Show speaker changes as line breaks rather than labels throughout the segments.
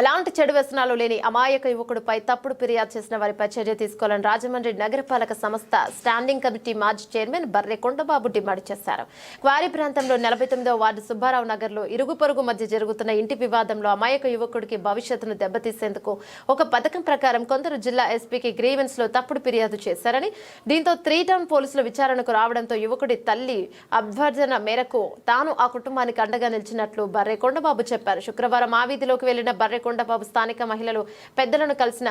ఎలాంటి చెడు వ్యసనాలు లేని అమాయక యువకుడిపై తప్పుడు ఫిర్యాదు చేసిన వారిపై చర్య తీసుకోవాలని రాజమండ్రి నగరపాలక సంస్థ స్టాండింగ్ కమిటీ మాజీ చైర్మన్ బర్రె కొండబాబు డిమాండ్ చేశారు. క్వారీ ప్రాంతంలో నలభై తొమ్మిదవ వార్డు సుబ్బారావు నగర్లో ఇరుగు పొరుగు మధ్య జరుగుతున్న ఇంటి వివాదంలో అమాయక యువకుడికి భవిష్యత్తును దెబ్బతీసేందుకు ఒక పథకం ప్రకారం కొందరు జిల్లా ఎస్పీకి గ్రీవెన్స్లో తప్పుడు ఫిర్యాదు చేశారని దీంతో త్రీ టౌన్ పోలీసులు విచారణకు రావడంతో యువకుడి తల్లి అభ్యర్థన మేరకు తాను ఆ కుటుంబానికి అండగా నిలిచినట్లు బర్రె కొండబాబు చెప్పారు. శుక్రవారం ఆ వీధిలోకి వెళ్ళిన బర్రె కొండబాబు స్థానిక మహిళలు పెద్దలను కలిసిన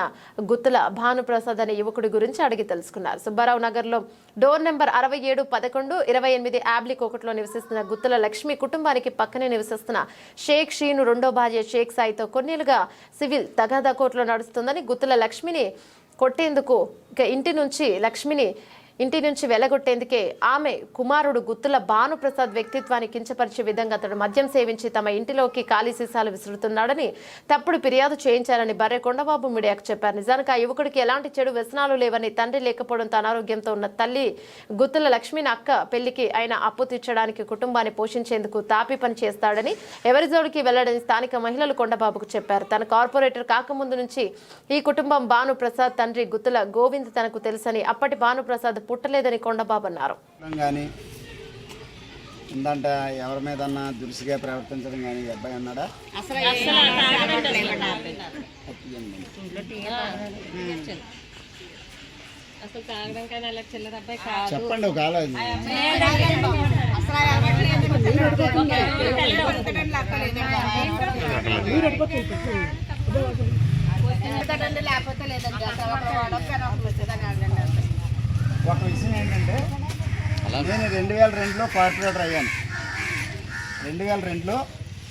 గుత్తుల భానుప్రసాద్ అనే యువకుడి గురించి అడిగి తెలుసుకున్నారు. సుబ్బారావు నగర్లో డోర్ నెంబర్ అరవై ఏడు పదకొండు ఇరవై ఎనిమిది యాబ్లిక్ ఒకటిలో నివసిస్తున్న గుత్తుల లక్ష్మి కుటుంబానికి పక్కనే నివసిస్తున్న షేక్ షీను రెండో భార్య షేక్ సాయితో కొన్నేళ్ళుగా సివిల్ తగాదా కోర్టులో నడుస్తుందని గుత్తుల లక్ష్మిని కొట్టేందుకు ఇంటి నుంచి లక్ష్మిని ఇంటి నుంచి వెలగొట్టేందుకే ఆమె కుమారుడు గుత్తుల భానుప్రసాద్ వ్యక్తిత్వాన్ని కించపరిచే విధంగా అతడు మద్యం సేవించి తమ ఇంటిలోకి ఖాళీ సీసాలు విసురుతున్నాడని తప్పుడు ఫిర్యాదు చేయించారని బర్రె కొండబాబు మీడియాకు చెప్పారు. నిజానికి ఆ యువకుడికి ఎలాంటి చెడు వ్యసనాలు లేవని తండ్రి లేకపోవడంతో అనారోగ్యంతో ఉన్న తల్లి గుత్తుల లక్ష్మిని అక్క పెళ్ళికి ఆయన అప్పు తీర్చడానికి కుటుంబాన్ని పోషించేందుకు తాపి పని చేస్తాడని ఎవరి జోడికి వెళ్ళడని స్థానిక మహిళలు కొండబాబుకు చెప్పారు. తన కార్పొరేటర్ కాకముందు నుంచి ఈ కుటుంబం భానుప్రసాద్ తండ్రి గుత్తుల గోవింద్ తనకు తెలుసని అప్పటి భానుప్రసాద్ పుట్టలేదని కొండబాబు అన్నారు.
కానీ ఉందంట ఎవరి మీదన్నా దురుసుగా ప్రవర్తించడం కానీ ఈ అబ్బాయి అన్నాడా? చెప్పండి ఒక ఆలోచన.
లేకపోతే లేదండి ఒక
విషయం ఏంటంటే నేను రెండు వేల రెండులో కార్పొరేటర్ అయ్యాను. రెండు వేల రెండులో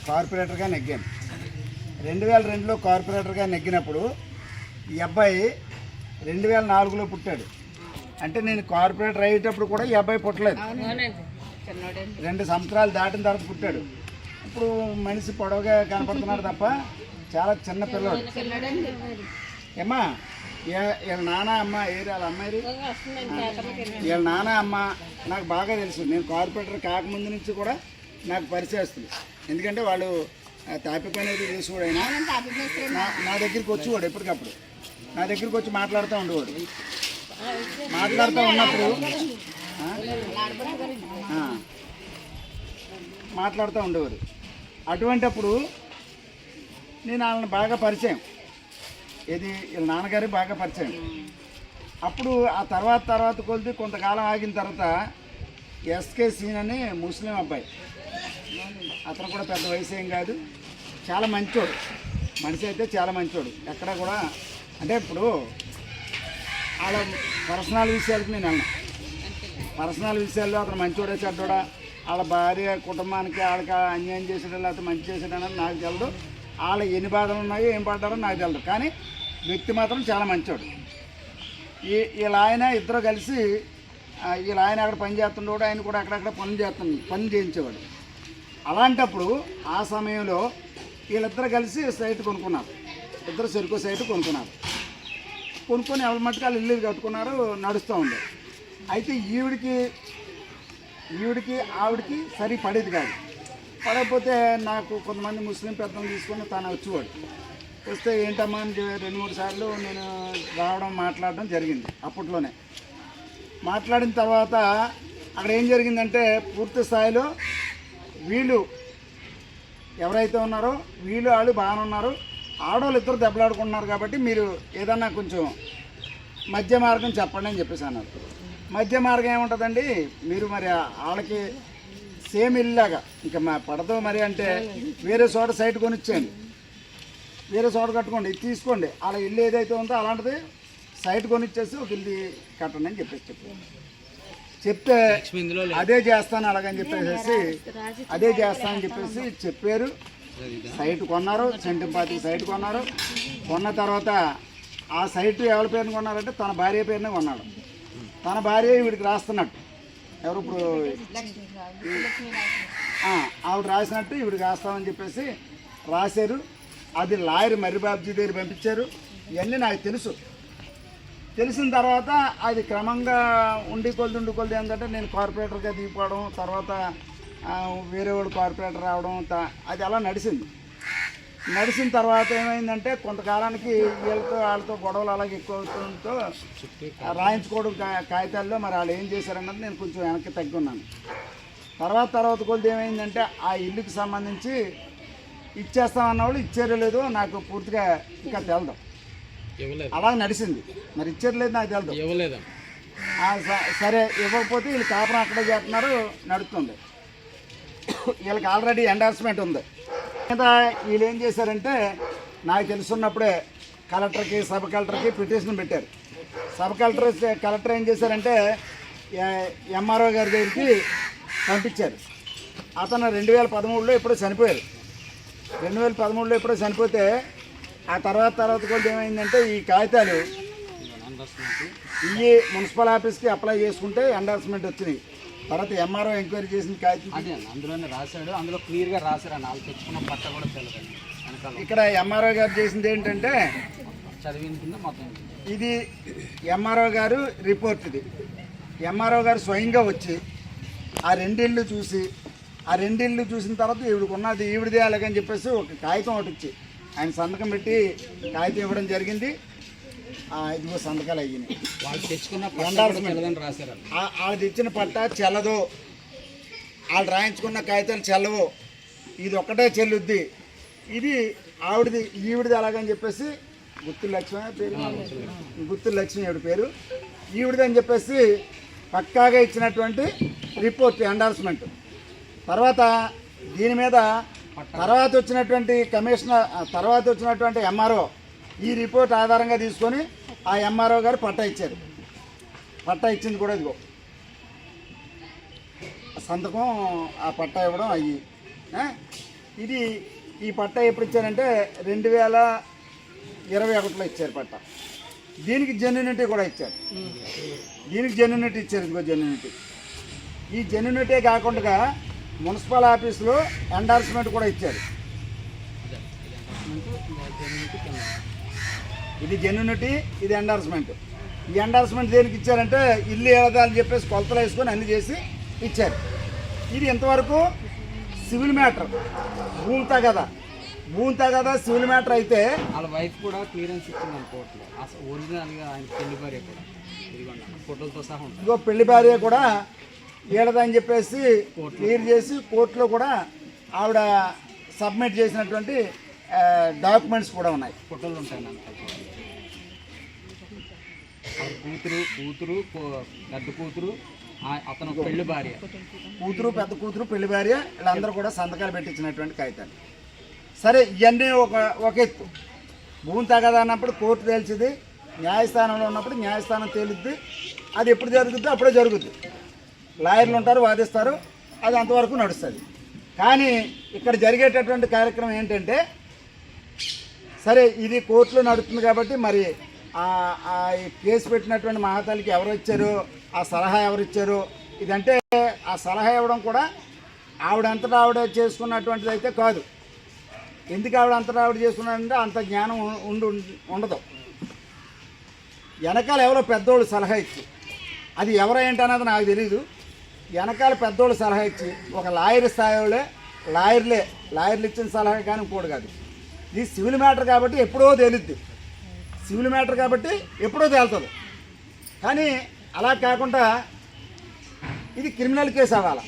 కార్పొరేటర్గా నెగ్గాను. రెండు వేల రెండులో కార్పొరేటర్గా నెగ్గినప్పుడు ఈ అబ్బాయి రెండు వేల నాలుగులో పుట్టాడు. అంటే నేను కార్పొరేటర్ అయ్యేటప్పుడు కూడా ఈ అబ్బాయి పుట్టలేదు. రెండు సంవత్సరాలు దాటిన తర్వాత పుట్టాడు. ఇప్పుడు మనిషి పొడవుగా కనపడుతున్నాడు తప్ప చాలా చిన్న పిల్లడు. ఏమ్మా వీళ్ళ నాన్న అమ్మ ఏరి వాళ్ళ అమ్మాయి వీళ్ళ నాన్న అమ్మ నాకు బాగా తెలుసు. నేను కార్పొరేటర్ కాకముందు నుంచి కూడా నాకు పరిచయస్తుంది ఎందుకంటే వాళ్ళు ఆ, తాపి పని అయితే చేసేవాడు అయినా నా నా దగ్గరికి వచ్చేవాడు ఎప్పటికప్పుడు. నా దగ్గరికి వచ్చి మాట్లాడుతూ ఉండేవాడు. మాట్లాడుతూ ఉన్నప్పుడు. మాట్లాడుతూ ఉండేవారు. అటువంటప్పుడు నేను వాళ్ళని బాగా పరిచయం. ఇది వీళ్ళ నాన్నగారి బాగా పరిచయం. అప్పుడు ఆ తర్వాత తర్వాత కొలిది కొంతకాలం ఆగిన తర్వాత ఎస్కే సీన్ అని ముస్లిం అబ్బాయి. అతను కూడా పెద్ద వయసు ఏం కాదు. చాలా మంచోడు. మనిషి అయితే చాలా మంచోడు. ఎక్కడ కూడా అంటే ఇప్పుడు వాళ్ళ పర్సనల్ విషయాలకు నేను అన్నా పర్సనల్ విషయాల్లో అతను మంచోడే చెడ్డోడా? వాళ్ళ భార్య కుటుంబానికి వాళ్ళకి అన్యాయం చేసాడో లేకపోతే మంచి చేసాడో నాకు తెలదు. వాళ్ళ ఎన్ని బాధలు ఉన్నాయో ఏం పడ్డారో నాకు తెలియదు కానీ వ్యక్తి మాత్రం చాలా మంచోడు. ఈ వీళ్ళ ఆయన ఇద్దరు కలిసి వీళ్ళ ఆయన అక్కడ పని చేస్తుండేవాడు ఆయన కూడా అక్కడక్కడ పని చేస్తుంది పని చేయించేవాడు. అలాంటప్పుడు ఆ సమయంలో వీళ్ళిద్దరు కలిసి సైట్ కొనుక్కున్నారు. ఇద్దరు చెరుకు సైట్ కొనుక్కున్నారు. కొనుక్కొని ఎవరి మట్టుకు వాళ్ళు ఇల్లు కట్టుకున్నారు నడుస్తూ ఉండే. అయితే ఈవిడికి ఈవిడికి ఆవిడికి సరి పడేది కాదు. పడకపోతే నాకు కొంతమంది ముస్లిం పెద్దలు తీసుకొని తను వచ్చేవాడు. వస్తే ఏంటమ్మా అని రెండు మూడు సార్లు నేను రావడం మాట్లాడడం జరిగింది అప్పట్లోనే. మాట్లాడిన తర్వాత అక్కడ ఏం జరిగిందంటే పూర్తి స్థాయిలో వీళ్ళు ఎవరైతే ఉన్నారో వీళ్ళు వాళ్ళు బాగానే ఉన్నారు. ఆడవాళ్ళు ఇద్దరు దెబ్బలాడుకుంటున్నారు కాబట్టి మీరు ఏదన్నా కొంచెం మధ్య మార్గం చెప్పండి అని చెప్పేసి అన్నారు. మధ్య మార్గం ఏముంటుందండి? మీరు మరి ఆ- వాళ్ళకి సేమ్ ఇల్లాగా. ఇంకా మా పడదు మరి అంటే వేరే చోట సైట్ కొనిచ్చేయండి. వేరే చోట కట్టుకోండి. ఇది తీసుకోండి. వాళ్ళ ఇల్లు ఏదైతే ఉందో అలాంటిది సైట్ కొనిచ్చేసి ఒక ఇల్లు కట్టండి అని చెప్పేసి చెప్పారు. చెప్తే అదే చేస్తాను అలాగని చెప్పేసి అదే చేస్తానని చెప్పేసి చెప్పారు. సైట్ కొన్నారు. సెంటింపాతికి సైట్ కొన్నారు. కొన్న తర్వాత ఆ సైట్ ఎవరి పేరుని కొన్నారంటే తన భార్య పేరునే కొన్నాడు. తన భార్య వీడికి రాస్తున్నట్టు. ఎవరు ఇప్పుడు ఆవిడ రాసినట్టు ఇవిడు రాస్తామని చెప్పేసి రాశారు. అది లాయర్ మర్రిబాబుజీ దగ్గర పంపించారు. ఇవన్నీ నాకు తెలుసు. తెలిసిన తర్వాత అది క్రమంగా ఉండి కొలది ఉండి కొద్ది ఏంటంటే నేను కార్పొరేటర్గా దిగిపోవడం తర్వాత వేరే వాడు కార్పొరేటర్ రావడం అది అలా నడిచింది నడిచిన తర్వాత ఏమైందంటే కొంతకాలానికి వీళ్ళతో వాళ్ళతో గొడవలు అలాగే ఎక్కువ అవుతుండటంతో రాయించుకోవడం కా- కాగితాల్లో మరి వాళ్ళు ఏం చేశారన్నది నేను కొంచెం వెనక్కి తగ్గి ఉన్నాను. తర్వాత తర్వాత కొద్ది ఏమైందంటే ఆ ఇల్లుకి సంబంధించి ఇచ్చేస్తామన్న వాళ్ళు ఇచ్చారో లేదో నాకు పూర్తిగా ఇంకా తెలదు. అలా నడిచింది. మరి ఇచ్చారు లేదు నాకు తెలదు.
ఇవ్వలేదా?
సరే ఇవ్వకపోతే వీళ్ళు కాపురం అక్కడే చేస్తున్నారు నడుస్తుంది వీళ్ళకి ఆల్రెడీ ఎండార్స్మెంట్ ఉంది. వీళ్ళు ఏం చేశారంటే నాకు తెలుసున్నప్పుడే కలెక్టర్కి సబ్ కలెక్టర్కి పిటిషన్ పెట్టారు. సబ్ కలెక్టర్ కలెక్టర్ ఏం చేశారంటే ఎంఆర్ఓ గారి దగ్గరికి పంపించారు. అతను రెండు వేల పదమూడులో ఎప్పుడో చనిపోయారు. రెండు వేల పదమూడులో ఎప్పుడో చనిపోతే ఆ తర్వాత తర్వాత కూడా ఏమైందంటే ఈ కాగితాలు ఇవి మున్సిపల్ ఆఫీస్కి అప్లై చేసుకుంటే ఎండార్స్మెంట్ వచ్చినాయి. తర్వాత ఎంఆర్ఓ ఎంక్వైరీ చేసిన కాగితం
అదే అన్న అందులోనే రాశాడు. అందులో క్లియర్గా రాశారు అన్న వాళ్ళు తెచ్చుకున్న పట్ట కూడా తెలియదు వెనకాల.
ఇక్కడ ఎంఆర్ఓ గారు చేసింది ఏంటంటే
చదివిన కింద మొత్తం
ఇది. ఎంఆర్ఓ గారు రిపోర్ట్ ఇది ఎంఆర్ఓ గారు స్వయంగా వచ్చి ఆ రెండిళ్ళు చూసి ఆ రెండిళ్ళు చూసిన తర్వాత ఈవిడికి ఉన్నది ఈవిడిదే అలాగని చెప్పేసి ఒక కాగితం ఒకటి ఇచ్చి ఆయన సంతకం పెట్టి కాగితం ఇవ్వడం జరిగింది. ఇదిగో సంతకాలు అయ్యినాయి
వాళ్ళు తెచ్చుకున్న రాశారు.
వాళ్ళది ఇచ్చిన పట్ట చెల్లదు. వాళ్ళు రాయించుకున్న కాగితాలు చెల్లవు. ఇది ఒక్కటే చెల్లుద్ది. ఇది ఆవిడది ఈవిడిది అలాగని చెప్పేసి గుత్తి లక్ష్మి పేరు. గుత్తి లక్ష్మి. ఆవిడ పేరు. ఈవిడిది అని చెప్పేసి పక్కాగా ఇచ్చినటువంటి రిపోర్ట్ ఎండార్స్మెంట్ తర్వాత దీని మీద తర్వాత వచ్చినటువంటి కమిషనర్ తర్వాత వచ్చినటువంటి ఎంఆర్ఓ ఈ రిపోర్ట్ ఆధారంగా తీసుకొని ఆ ఎంఆర్ఓ గారు పట్టా ఇచ్చారు. పట్టా ఇచ్చింది కూడా ఇదిగో. సంతకం ఆ పట్టా ఇవ్వడం అయ్యి. ఇది ఈ పట్టా ఎప్పుడు ఇచ్చారంటే రెండు వేల ఇరవై ఒకటిలో ఇచ్చారు పట్టా. దీనికి జెన్యునిటీ కూడా ఇచ్చారు. దీనికి జెన్యునిటీ ఇచ్చారు ఇదిగో జెన్యునిటీ. ఈ జెన్యునిటీ కాకుండా మున్సిపల్ ఆఫీసులో ఎండార్స్మెంట్ కూడా ఇచ్చారు. ఇది జెన్యునిటీ ఇది ఎండార్స్మెంట్ ఈ ఎండార్స్మెంట్ దేనికి ఇచ్చారంటే ఇల్లు ఏదని చెప్పేసి కొలతలు వేసుకొని అన్ని చేసి ఇచ్చారు. ఇది ఇంతవరకు సివిల్ మ్యాటర్ భూమి తగదా భూమి తగదా సివిల్ మ్యాటర్ అయితే
వాళ్ళ వైఫ్ కూడా క్లియరెన్స్ ఇచ్చింది అన్న కోర్టులో అసలు ఒరిజినల్గా ఆయన పెళ్ళి భార్య కూడా. ఫోటోలతో సహా ఉంటుంది.
ఇదిగో పెళ్ళి భార్య కూడా ఏడదని చెప్పేసి క్లియర్ చేసి కోర్టులో కూడా ఆవిడ సబ్మిట్ చేసినటువంటి డాక్యుమెంట్స్ కూడా ఉన్నాయి.
ఫోటోలు ఉంటాయి కూతురు కూతురు పెద్ద కూతురు అతను పెళ్ళి భార్య.
కూతురు పెద్ద కూతురు పెళ్ళి భార్య వీళ్ళందరూ కూడా సంతకాలు పెట్టించినటువంటి కాగితాలు. సరే ఇవన్నీ ఒక ఒక ఎత్తు. భూమి తగదా అన్నప్పుడు కోర్టు తేల్చింది న్యాయస్థానంలో ఉన్నప్పుడు న్యాయస్థానం తేలుద్ది అది ఎప్పుడు జరుగుద్దో అప్పుడే జరుగుద్ది. లాయర్లు ఉంటారు వాదిస్తారు అది అంతవరకు నడుస్తుంది. కానీ ఇక్కడ జరిగేటటువంటి కార్యక్రమం ఏంటంటే సరే ఇది కోర్టులో నడుస్తుంది కాబట్టి మరి ఈ కేసు పెట్టినటువంటి మహాతల్లికి ఎవరు ఇచ్చారు? ఆ సలహా ఎవరు ఇచ్చారు? ఇదంటే ఆ సలహా ఇవ్వడం కూడా ఆవిడంతటా ఆవిడ చేసుకున్నటువంటిది అయితే కాదు. ఎందుకు ఆవిడ అంతటా ఆవిడ చేసుకున్నాడంటే అంత జ్ఞానం ఉండు ఉండదు. వెనకాల ఎవరో పెద్దోళ్ళు సలహా ఇచ్చి అది ఎవరేంటి అన్నది నాకు తెలియదు వెనకాల పెద్దోళ్ళు సలహా ఇచ్చి ఒక లాయర్ స్థాయిలో లాయర్లే లాయర్లు ఇచ్చిన సలహా కానీ ఇంకోటి కాదు. ఇది సివిల్ మ్యాటర్ కాబట్టి ఎప్పుడో తేలుద్ది. సివిల్ మ్యాటర్ కాబట్టి ఎప్పుడో తేలుతుంది. కానీ అలా కాకుండా ఇది క్రిమినల్ కేసు అవ్వాలి.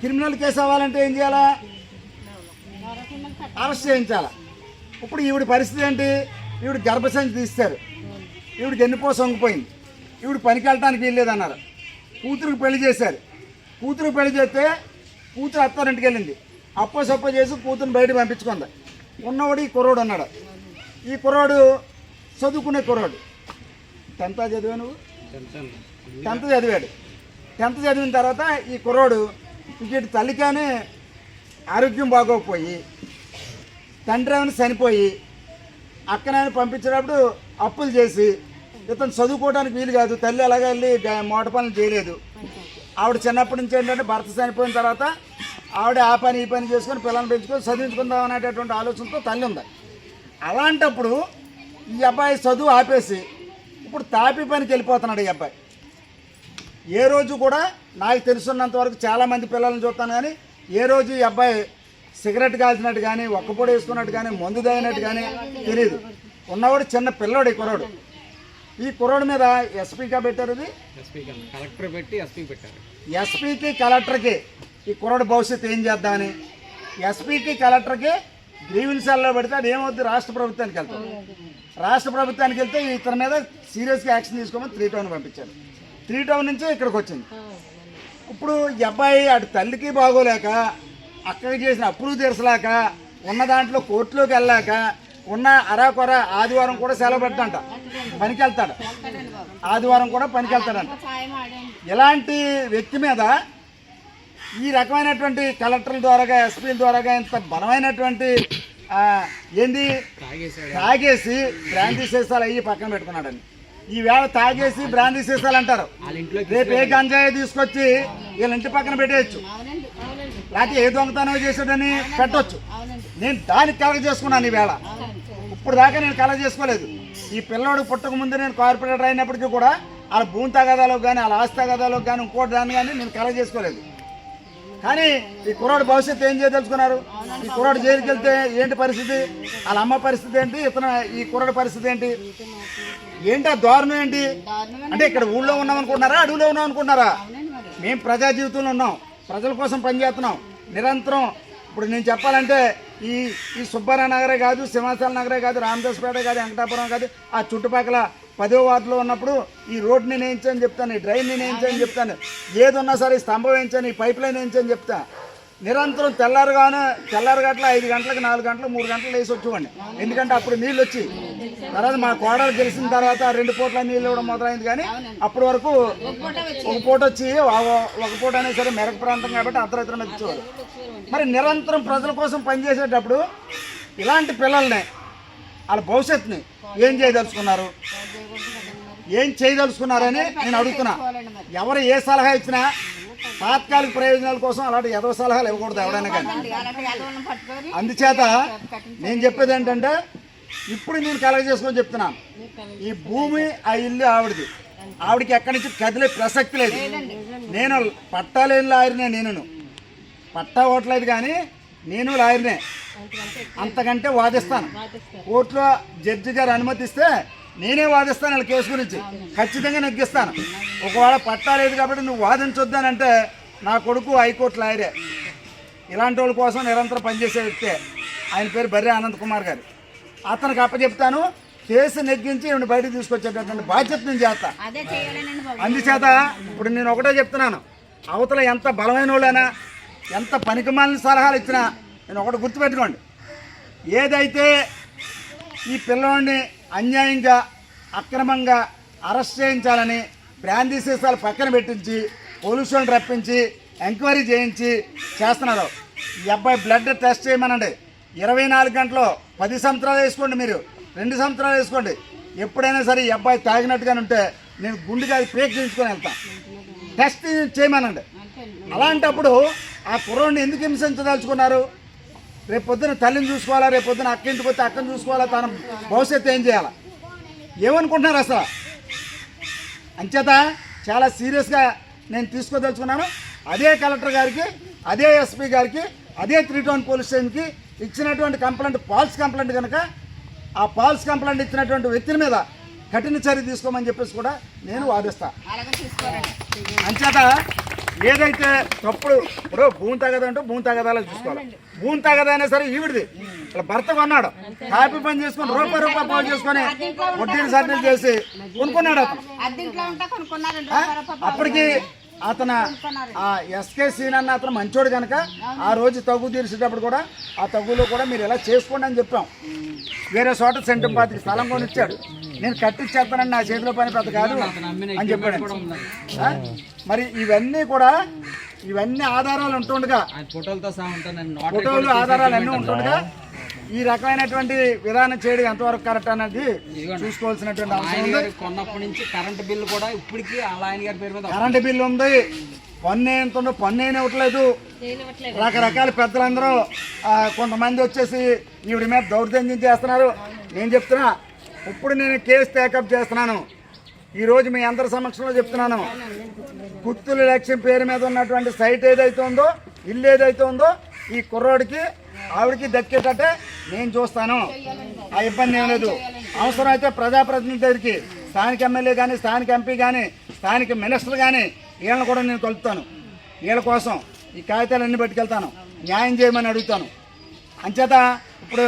క్రిమినల్ కేసు అవ్వాలంటే ఏం చేయాలా? అరెస్ట్ చేయించాలా. ఇప్పుడు ఈవిడ పరిస్థితి ఏంటి? ఈవిడ గర్భసంచి తీస్తారు. ఈవిడికి ఎన్నిపో సొంగిపోయింది ఈవిడ పనికి వెళ్ళటానికి వీల్లేదన్నారు. కూతురికి పెళ్ళి చేశారు. కూతురు పెళ్ళి చేస్తే కూతురు అత్తారింటికి వెళ్ళింది. అప్పో సొప్ప చేసి కూతురుని బయట పంపించుకుంది. ఉన్నవాడు ఈ కుర్రోడు ఉన్నాడు ఈ కుర్రోడు చదువుకునే కుర్రోడు. టెన్త్ చదివా నువ్వు?
టెన్త్
చదివాడు. టెన్త్ చదివిన తర్వాత ఈ కుర్రోడు ఇంకటి తల్లికానే ఆరోగ్యం బాగోకపోయి తండ్రి ఏమైనా చనిపోయి అక్కనైనా పంపించేటప్పుడు అప్పులు చేసి ఇతను చదువుకోవడానికి వీలు కాదు తల్లి అలాగే వెళ్ళి మోట పనులు చేయలేదు. ఆవిడ చిన్నప్పటి నుంచి ఏంటంటే భర్త చనిపోయిన తర్వాత ఆవిడ ఆ పని ఈ పని చేసుకొని పిల్లల్ని పెంచుకొని చదివించుకుందాం అనేటటువంటి ఆలోచనతో తల్లి ఉంది. అలాంటప్పుడు ఈ అబ్బాయి చదువు ఆపేసి ఇప్పుడు తాపి పనికి వెళ్ళిపోతున్నాడు ఈ అబ్బాయి. ఏ రోజు కూడా నాకు తెలుసున్నంత వరకు చాలామంది పిల్లల్ని చూస్తాను కానీ ఏ రోజు ఈ అబ్బాయి సిగరెట్ కాల్చినట్టు కానీ ఒక్కపొడి వేసుకున్నట్టు కానీ మందు తాగినట్టు కానీ తెలియదు ఉన్నవాడు చిన్న పిల్లోడు ఈ కుర్రోడు. ఈ కుర్రోడు మీద ఎస్పీగా పెట్టారు ఇది?
కలెక్టర్ పెట్టి ఎస్పీ పెట్టారు.
ఎస్పీకి కలెక్టర్కి. ఈ కుర్రోడు భవిష్యత్తు ఏం చేద్దామని? ఎస్పీకి కలెక్టర్కి గ్రీవెన్సాల్లో పెడితే అది ఏమవుద్ది? రాష్ట్ర ప్రభుత్వానికి వెళ్తాం. రాష్ట్ర ప్రభుత్వానికి వెళ్తే ఇతని మీద సీరియస్గా యాక్షన్ తీసుకోమని త్రీ టౌన్ పంపించారు. త్రీ టౌన్ నుంచి ఇక్కడికి వచ్చింది. ఇప్పుడు ఈ అబ్బాయి అటు తల్లికి బాగోలేక అక్కడికి చేసిన అప్పులు తీర్చలేక ఉన్న దాంట్లో కోర్టులోకి వెళ్ళాక ఉన్న అరాకొర ఆదివారం కూడా సెలవు పెట్టంట పనికి వెళ్తాడు ఆదివారం కూడా పనికి వెళ్తాడంట ఇలాంటి వ్యక్తి మీద ఈ రకమైనటువంటి కలెక్టర్ల ద్వారాగా ఎస్పీల ద్వారాగా ఇంత బలమైనటువంటి ఆ, ఏంది? తాగేసి బ్రాందీ సీసాలు అయ్యి పక్కన పెట్టుకున్నాడని ఈ వేళ తాగేసి బ్రాందీ సీసాలు అంటారు రేపు ఏ గంజాయి తీసుకొచ్చి వీళ్ళ ఇంటి పక్కన పెట్టేయచ్చు. లేకపోతే ఏ దొంగతనం చేసాడని
అవునండి
నేను దానికి కలగ చేసుకున్నాను ఈ వేళ ఇప్పుడు దాకా నేను కలగ చేసుకోలేదు. ఈ పిల్లోడు పుట్టక ముందు నేను కార్పొరేటర్ అయినప్పటికీ కూడా వాళ్ళ భూమి తగాదాలకు కానీ వాళ్ళ ఆస్తి తగాదాలకు కానీ ఇంకోటి దాన్ని కానీ నేను కలగ చేసుకోలేదు. కానీ ఈ కుర్రాడు భవిష్యత్తు ఏం చేయదలుచుకున్నారు? ఈ కుర్రాడు జైలుకి వెళ్తే ఏంటి పరిస్థితి? వాళ్ళ అమ్మ పరిస్థితి ఏంటి? ఇతను ఈ కుర్రాడు పరిస్థితి ఏంటి? ఏంటి ఆ దారుణం ఏంటి? అంటే ఇక్కడ ఊళ్ళో ఉన్నాం అనుకుంటున్నారా? అడవిలో ఉన్నాం అనుకుంటున్నారా? మేము ప్రజా జీవితంలో ఉన్నాం. ప్రజల కోసం పనిచేస్తున్నాం నిరంతరం. ఇప్పుడు నేను చెప్పాలంటే ఈ ఈ సుబ్బారావు నగరే కాదు సింహాచల నగరే కాదు రామదాస్పేట కాదు వెంకటాపురం కాదు ఆ చుట్టుపక్కల పదో వార్డులో ఉన్నప్పుడు ఈ రోడ్ని నేయించని చెప్తాను ఈ డ్రైన్ని నేయించని చెప్తాను. ఏదున్నా సరే స్తంభం వేయించని ఈ పైప్ లైన్ వేయించని చెప్తా. నిరంతరం తెల్లారుగానే తెల్లారు గట్ల ఐదు గంటలకు నాలుగు గంటలు మూడు గంటలు వేసి వచ్చేవాడిని. ఎందుకంటే అప్పుడు నీళ్ళు వచ్చి తర్వాత మా కోడలు గెలిచిన తర్వాత రెండు పూట్ల నీళ్ళు ఇవ్వడం మొదలైంది కానీ అప్పటి వరకు ఒక పూట వచ్చి ఒక పూట అయినా సరే మెరక ప్రాంతం కాబట్టి అర్ధరాత్రి వచ్చేవాడు. మరి నిరంతరం ప్రజల కోసం పనిచేసేటప్పుడు ఇలాంటి పిల్లల్ని వాళ్ళ భవిష్యత్తుని ఏం చేయదలుచుకున్నారు? ఏం చేయదలుచుకున్నారని నేను అడుగుతున్నా. ఎవరు ఏ సలహా ఇచ్చినా తాత్కాలిక ప్రయోజనాల కోసం అలాంటి ఎదవ సలహాలు ఇవ్వకూడదు ఎవడైనా కానీ. అందుచేత నేను చెప్పేది ఏంటంటే ఇప్పుడు నేను కలగ చేసుకొని చెప్తున్నాను ఈ భూమి ఆ ఇల్లు ఆవిడది. ఆవిడకి ఎక్కడి నుంచి కదిలే ప్రసక్తి లేదు. నేను పట్టాలేని లాయర్నే నేను పట్టా ఓట్లేదు కానీ నేను లాయర్నే. అంతకంటే వాదిస్తాను. కోర్టులో జడ్జి గారు అనుమతిస్తే నేనే వాదిస్తాను వాళ్ళ కేసు గురించి. ఖచ్చితంగా నెగ్గిస్తాను. ఒకవేళ పట్టా లేదు కాబట్టి నువ్వు వాదించొద్దానంటే నా కొడుకు హైకోర్టు లాయరే. ఇలాంటి వాళ్ళ కోసం నిరంతరం పనిచేసే వ్యక్తే. ఆయన పేరు బర్రె అనంత్ కుమార్ గారు. అతనికి అప్పచెప్తాను కేసు నెగ్గించి ఈవిడ బయటకు తీసుకొచ్చేటటువంటి బాధ్యత నేను చేస్తా. అందుచేత ఇప్పుడు నేను ఒకటే చెప్తున్నాను. అవతల ఎంత బలమైన వాళ్ళైనా ఎంత పనికిమాలిన సలహాలు ఇచ్చినా నేను ఒకటి గుర్తుపెట్టుకోండి. ఏదైతే ఈ పిల్లవాడిని అన్యాయంగా అక్రమంగా అరెస్ట్ చేయించాలని బ్రాందీ సీసాలు పక్కన పెట్టించి పోలీసులను రప్పించి ఎంక్వైరీ చేయించి చేస్తున్నారు. ఈ అబ్బాయి బ్లడ్ టెస్ట్ చేయమనండి. ఇరవై నాలుగు గంటలు పది సంవత్సరాలు వేసుకోండి మీరు. రెండు సంవత్సరాలు వేసుకోండి. ఎప్పుడైనా సరే ఈ అబ్బాయి తాగినట్టుగానే ఉంటే నేను గుండెగా అది పేక్ చేయించుకొని వెళ్తాను. టెస్ట్ చేయమనండి. అలాంటప్పుడు ఆ కుర్రోడిని ఎందుకు హింసించదలుచుకున్నారు? రేపు పొద్దున తల్లిని చూసుకోవాలా రేపు పొద్దున అక్క ఇంటికి వస్తే అక్కని చూసుకోవాలా తన భవిష్యత్తు ఏం చేయాలా? ఏమనుకుంటున్నారు అసలు? అంచేత చాలా సీరియస్గా నేను తీసుకోదలుచుకున్నాను. అదే కలెక్టర్ గారికి అదే ఎస్పీ గారికి అదే త్రీ టౌన్ పోలీస్ స్టేషన్కి ఇచ్చినటువంటి కంప్లైంట్ ఫాల్స్ కంప్లైంట్ కనుక ఆ ఫాల్స్ కంప్లైంట్ ఇచ్చినటువంటి వ్యక్తుల మీద కఠిన చర్య తీసుకోమని చెప్పేసి కూడా నేను వాదిస్తాను అంచేత ఏదైతే తప్పుడు ఇప్పుడు భూమి తగదా అంటే భూమి తగదాలో చూసుకోవాలి. భూమి తగదా అయినా సరే ఈవిడిది. ఇలా భర్త కొన్నాడు. కాపీ పని చేసుకొని రూపాయి రూపాయి పోగు చేసుకొని వడ్డీని సర్టిల్ చేసి కొనుక్కున్నాడు అతను? అప్పటికి అతను ఆ ఎస్కే సీన్ అన్న అతను మంచోడు కనుక ఆ రోజు తగ్గు తీర్చేటప్పుడు కూడా ఆ తగ్గులో కూడా మీరు ఇలా చేసుకోండి అని చెప్పాం. వేరే చోట సెంటర్ పాతికి స్థలం కొని ఇచ్చాడు నేను కట్టిచ్చేస్తానని నా చేతిలో పని పెద్ద కాదు అని చెప్పాడు? మరి ఇవన్నీ కూడా ఇవన్నీ ఆధారాలు ఉంటుండగా
ఫోటోలతో
ఫోటోలు ఆధారాలు అన్నీ ఉంటుండగా ఈ రకమైనటువంటి విధానం చేయడం ఎంతవరకు కరెక్ట్ అనేది చూసుకోవాల్సినటువంటి అవసరం ఉంది.
కొన్నప్పటి నుంచి కరెంట్ బిల్లు కూడా ఇప్పటికీ ఆయన గారి పేరు మీద
కరెంటు బిల్లు ఉంది. పన్ను ఎంత ఉందో పన్ను ఏమి ఇవ్వట్లేదు. రకరకాల పెద్దలందరూ కొంతమంది వచ్చేసి ఈవిడ మీద దౌర్జన్యం చేస్తున్నారు. నేను చెప్తున్నా ఇప్పుడు నేను కేసు టేకప్ చేస్తున్నాను. ఈరోజు మీ అందరి సమక్షంలో చెప్తున్నాను. గుర్తుల లక్ష్యం పేరు మీద ఉన్నటువంటి సైట్ ఏదైతే ఉందో ఇల్లు ఏదైతే ఉందో ఈ కుర్రోడికి ఆవిడకి దక్కేటట్టే నేను చూస్తాను. ఆ ఇబ్బంది ఏం లేదు. అవసరం అయితే ప్రజాప్రతినిధి దగ్గరికి స్థానిక ఎమ్మెల్యే కానీ స్థానిక ఎంపీ కానీ స్థానిక మినిస్టర్ కానీ వీళ్ళని కూడా నేను కలుపుతాను. వీళ్ళ కోసం ఈ కాగితాలన్నీ పట్టుకెళ్తాను. న్యాయం చేయమని అడుగుతాను. అంచేత ఇప్పుడు